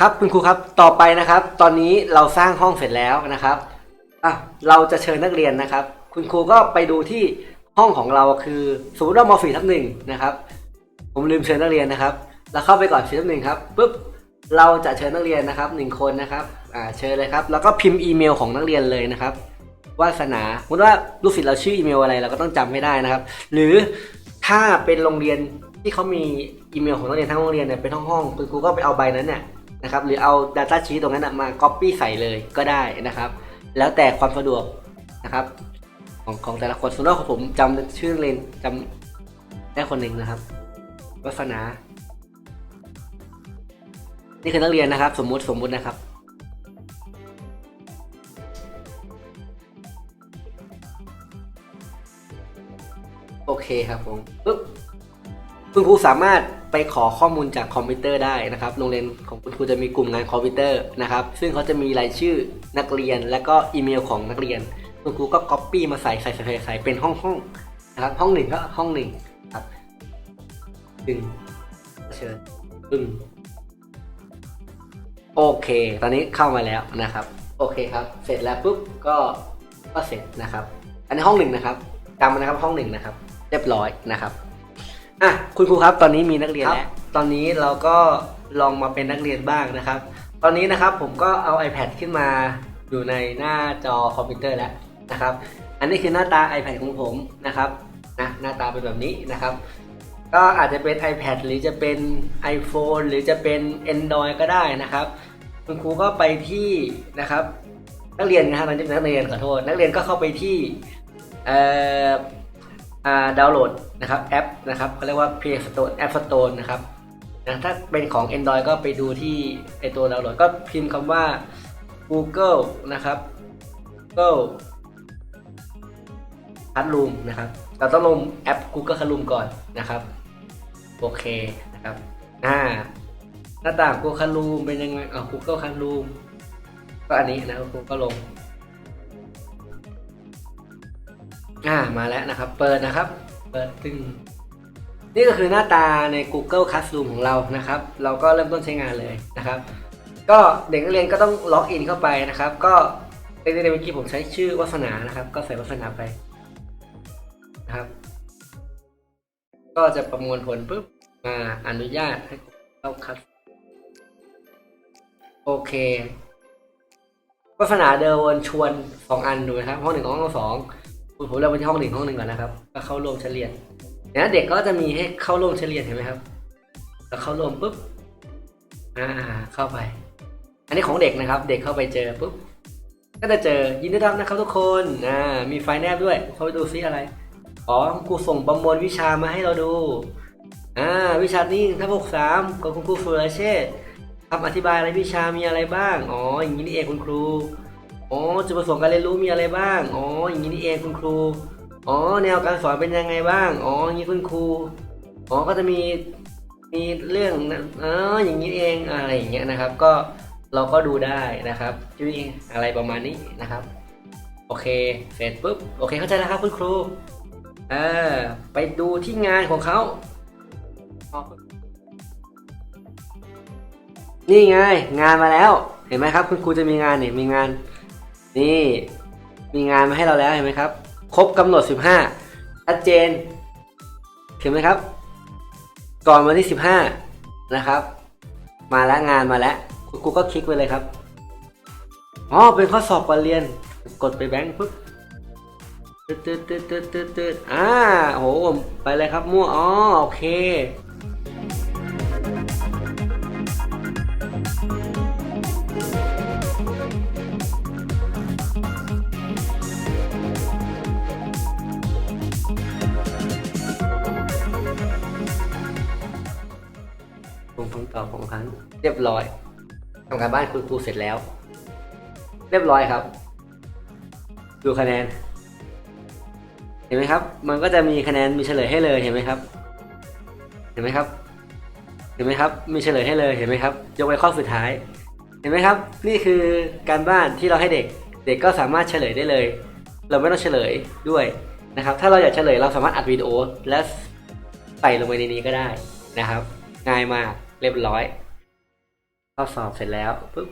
ครับคุณครูครับต่อไปนะครับ ตอนนี้เราสร้างห้องเสร็จแล้วนะครับอะเราจะเชิญนักเรียนนะครับ คุณครูก็ไปดูที่ห้องของเราคือสมมติว่ามสี่ทับหนึ่งนะครับ ผมลืมเชิญนักเรียนนะครับเราเข้าไปก่อนสี่ทับหนึ่งครับปุ๊บเราจะเชิญนักเรียนนะครับหนึ่งคนนะครับอ่าเชิญเลยครับแล้วก็พิมพ์อีเมลของนักเรียนเลยนะครับวาสนาสมมติว่าลูกศิษย์เราชื่ออีเมลอะไรเราก็ต้องจำให้ได้นะครับ หรือถ้าเป็นโรงเรียนที่เขามีอีเมลของนักเรียนทั้งโรงเรียนเนี่ยเป็นห้องห้องคุณครูก็ไปเอาใบนั้นเนี่ย นะครับหรือเอา Data Sheet ตรงนั้นนะมา Copy ใส่เลยก็ได้นะครับ แล้วแต่ความสะดวกนะครับของของแต่ละคนส่วนมากของผมจำชื่อเรนจำได้คนหนึ่งนะครับวัฒนา นี่คือนักเรียนนะครับ สมมุติสมมุตินะครับโอเคครับผมปึ๊บ คุณครูสามารถไปขอข้อมูลจากคอมพิวเตอร์ได้นะครับโรงเรียนของคุณครูจะมีกลุ่มงานคอมพิวเตอร์นะครับซึ่งเขาจะมีรายชื่อนักเรียน และก็อีเมลของนักเรียน คุณครูก็ก๊อปปี้มาใส่ใส่ใส่ใส่ใส่เป็นห้องห้องนะครับห้องหนึ่งก็ห้องหนึ่งครับดึงเชิญดึงโอเค ตอนนี้เข้ามาแล้วนะครับ โอเคครับ เสร็จแล้วปุ๊บก็ก็เสร็จนะครับ อันนี้ห้องหนึ่งนะครับจำนะครับห้องหนึ่งนะครับ เรียบร้อยนะครับ อะคุณครูครับตอนนี้มีนักเรียนแล้วตอนนี้เราก็ลองมาเป็นนักเรียนบ้างนะครับ ตอนนี้นะครับผมก็เอา iPad ขึ้นมาอยู่ในหน้าจอคอมพิวเตอร์แล้วนะครับ อันนี้คือหน้าตา iPad ของผมนะครับนะหน้าตาเป็นแบบนี้นะครับ ก็อาจจะเป็น iPad หรือจะเป็น iPhone หรือจะเป็น Android ก็ได้นะครับ คุณครูก็ไปที่นะครับ นักเรียนนะครับตอนนี้เป็นนักเรียนขอโทษ นักเรียนก็เข้าไปที่เอ่ออ่า ดาวน์โหลดนะครับแอปนะครับเขาเรียกว่า Play Store App Store นะครับนะถ้าเป็นของ Android ก็ไปดูที่ไอตัวดาวน์โหลดก็พิมพ์คำว่า Google นะครับ Google Classroom นะครับเราต้องลงแอป Google Classroom ก่อนนะครับ โอเคนะครับอ่าหน้าต่าง Google Classroom เป็นยังไงอ่า Google Classroom ก็อันนี้นะครับครูก็ลง อ่ามาแล้วนะครับ เปิดนะครับ เปิดตึงนี่ก็คือหน้าตาใน Google Classroom ของเรานะครับ เราก็เริ่มต้นใช้งานเลยนะครับ ก็เด็กนักเรียนก็ต้องล็อกอินเข้าไปนะครับ ก็ในในเมื่อกี้ผมใช้ชื่อวัฒนานะครับ ก็ใส่วัฒนาไปนะครับ ก็จะประมวลผลปุ๊บมาอนุญาตให้เข้าคัสโอเควัฒนาเดินวนชวนสองอันดูนะครับห้องหนึ่งห้องสอง ผมเริ่มไปที่ห้องหนึ่งห้องหนึ่งก่อนนะครับ ก็เข้าร่วมเฉลี่ยนะเด็กก็จะมีให้เข้าร่วมเฉลี่ยเห็นไหมครับแล้วเข้าร่วมปุ๊บ อ่า เข้าไป อันนี้ของเด็กนะครับ เด็กเข้าไปเจอปุ๊บ ก็จะเจอยินดีต้อนรับนะครับทุกคน อ่า มีไฟแนบด้วย เข้าไปดูซิอะไร อ๋อครูส่งประมวลวิชามาให้เราดู อ่า วิชานี้ทับหกสามกับคุณครูสุรเชษฐ์คำอธิบายอะไรวิชามีอะไรบ้าง อ๋อ อย่างนี้นี่เองคุณครู จุดประสงค์การเรียนรู้มีอะไรบ้าง อ๋อ อย่างนี้นี่เองคุณครู อ๋อ แนวการสอนเป็นยังไงบ้าง อ๋อ อย่างนี้คุณครู อ๋อ ก็จะมี มีเรื่องอ๋ออย่างนี้เอง อะไรอย่างเงี้ยนะครับ ก็เราก็ดูได้นะครับที่นี่อะไรประมาณนี้นะครับ โอเค เสร็จปุ๊บ โอเคเข้าใจแล้วครับคุณครูอ่าไปดูที่งานของเขา นี่ไง งานมาแล้ว เห็นไหมครับ คุณครูจะมีงานเนี่ยมีงาน นี่มีงานมาให้เราแล้วเห็นไหมครับ ครบกำหนด 15ชัดเจนเห็นไหมครับ ก่อนวันที่ 15 นะครับ มาแล้วงานมาแล้วคุณครูก็คลิกไปเลยครับอ๋อเป็นข้อสอบก่อนเรียน กดไปแบงค์ปุ๊บตืดตืดตืดตืดตืดตืดอ่าโหไปเลยครับมั่วอ๋อโอเค ตอบของครั้งเรียบร้อยทำการบ้านคุณครูเสร็จแล้ว เรียบร้อยครับ ดูคะแนน เห็นไหมครับ มันก็จะมีคะแนนมีเฉลยให้เลยเห็นไหมครับ เห็นไหมครับ เห็นไหมครับ มีเฉลยให้เลยเห็นไหมครับยกไว้ข้อสุดท้าย เห็นไหมครับ นี่คือการบ้านที่เราให้เด็ก เด็กก็สามารถเฉลยได้เลย เราไม่ต้องเฉลยด้วยนะครับ ถ้าเราอยากเฉลยเราสามารถอัดวิดีโอและใส่ลงไปในนี้ก็ได้นะครับ ง่ายมาก เรียบร้อยข้อสอบเสร็จแล้วปุ๊บ